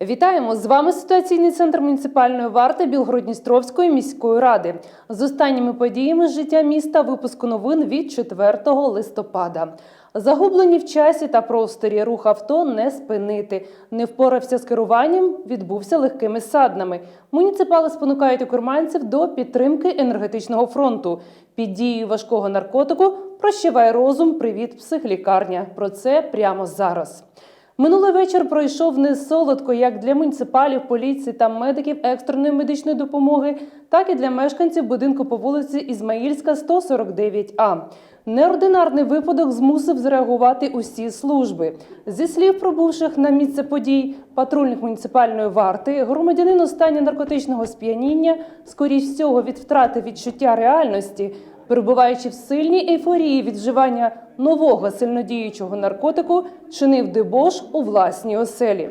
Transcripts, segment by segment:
Вітаємо з вами ситуаційний центр муніципальної варти Білгородністровської міської ради з останніми подіями життя міста. Випуску новин від 4 листопада. Загублені в часі та просторі рух авто не спинити. Не впорався з керуванням, відбувся легкими саднами. Муніципали спонукають окурманців до підтримки енергетичного фронту. Під дією важкого наркотику прощавай розум. Привіт, психлікарня. Про це прямо зараз. Минулий вечір пройшов не солодко як для муніципалів, поліції та медиків екстреної медичної допомоги, так і для мешканців будинку по вулиці Ізмаїльська, 149А. Неординарний випадок змусив зреагувати усі служби. Зі слів пробувших на місце подій патрульних муніципальної варти, громадянин у стані наркотичного сп'яніння, скоріш всього від втрати відчуття реальності, перебуваючи в сильній ейфорії від вживання нового сильнодіючого наркотику, чинив дебош у власній оселі.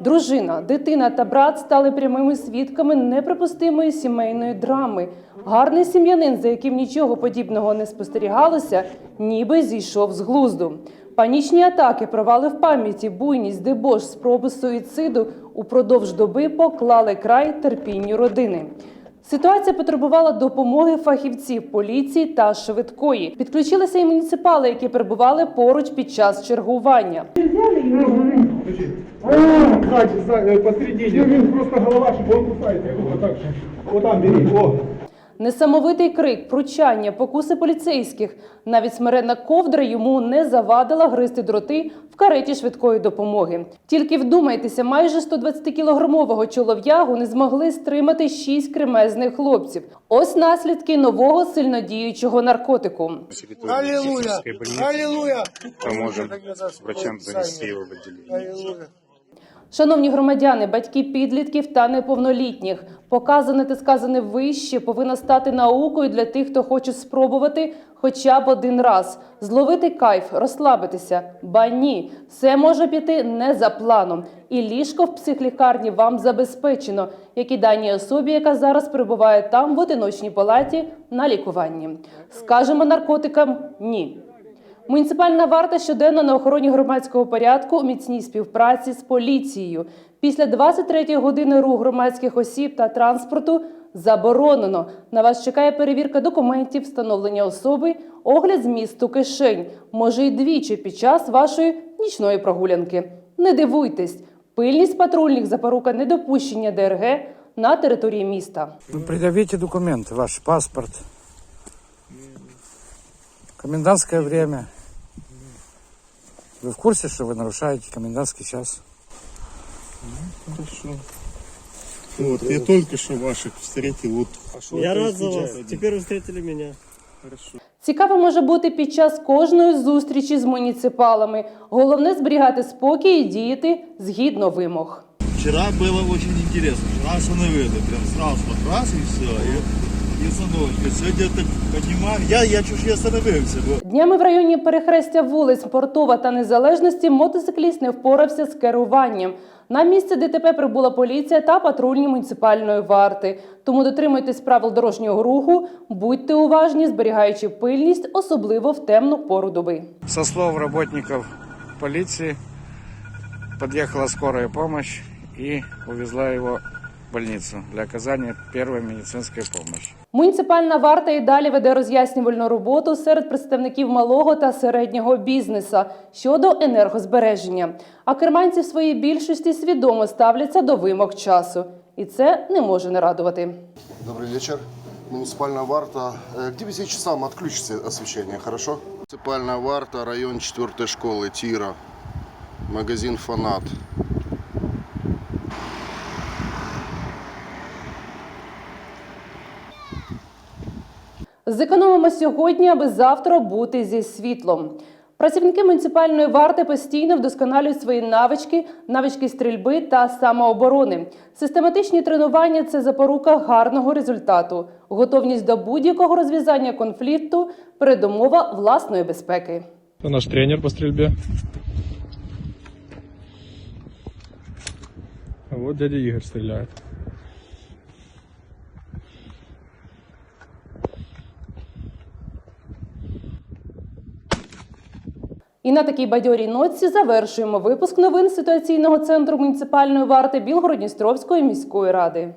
Дружина, дитина та брат стали прямими свідками неприпустимої сімейної драми. Гарний сім'янин, за яким нічого подібного не спостерігалося, ніби зійшов з глузду. Панічні атаки, провали в пам'яті, буйність, дебош, спроби суїциду упродовж доби поклали край терпінню родини. Ситуація потребувала допомоги фахівців поліції та швидкої. Підключилися і муніципали, які перебували поруч під час чергування. Посередині, сзади, э. Просто голова, щоб он кусається. Отак, думаю, так же. Вот там бери. Несамовитий крик, пручання, покуси поліцейських. Навіть смиренна ковдра йому не завадила гризти дроти в кареті швидкої допомоги. Тільки вдумайтеся, майже 120-кілограмового чолов'ягу не змогли стримати шість кремезних хлопців. Ось наслідки нового сильнодіючого наркотику. Аллилуйя! психической больницы. Врачам занести его в отделение. Шановні громадяни, батьки підлітків та неповнолітніх, показане та сказане вище повинно стати наукою для тих, хто хоче спробувати хоча б один раз зловити кайф, розслабитися. Ба ні, все може піти не за планом. І ліжко в психлікарні вам забезпечено, як і даній особі, яка зараз перебуває там в одиночній палаті на лікуванні. Скажемо наркотикам ні. Муніципальна варта щоденно на охороні громадського порядку у міцній співпраці з поліцією. Після 23-ї години рух громадських осіб та транспорту заборонено. На вас чекає перевірка документів, встановлення особи, огляд змісту кишень, може й двічі під час вашої нічної прогулянки. Не дивуйтесь, пильність патрульних запорука недопущення ДРГ на території міста. Вы предъявите документы, ваш паспорт. Комендантское время. Вы в курсе, что вы нарушаете комендантский час? Хорошо. Вот, я только что ваших встретил. Вот. Я рад за вас. Теперь вы встретили меня. Хорошо. Цікаво може бути під час кожної зустрічі з муніципалами. Головне зберігати спокій і діяти згідно вимог. Вчера было очень интересно. Вчера остановили, прям сразу так раз и все. Так понимаю, я, я чуть не остановился. Бо... Днями в районі перехрестя вулиць Портова та Незалежності мотоцикліст не впорався з керуванням. На місце ДТП прибула поліція та патрульні муніципальної варти. Тому дотримуйтесь правил дорожнього руху, будьте уважні, зберігаючи пильність, особливо в темну пору доби. Со слов работников полиции, подъехала скорая помощь и увезла его в больницу для оказания первой медицинской помощи. Муніципальна варта і далі веде роз'яснювальну роботу серед представників малого та середнього бізнеса щодо енергозбереження. А керманці в своїй більшості свідомо ставляться до вимог часу, і це не може не радувати. Добрый вечер. Муниципальная варта. Э, К 9 часам отключится освещение, хорошо? Муниципальная варта, район 4 школы, Тира. Магазин «Фанат». Зекономимо сьогодні, аби завтра бути зі світлом. Працівники муніципальної варти постійно вдосконалюють свої навички, навички стрільби та самооборони. Систематичні тренування це запорука гарного результату, готовність до будь-якого розв'язання конфлікту, передумова власної безпеки. Это наш тренер по стрельбе. А вот дядя Игорь стреляет. І на такій бадьорій ноці завершуємо випуск новин ситуаційного центру муніципальної варти Білгородністровської міської ради.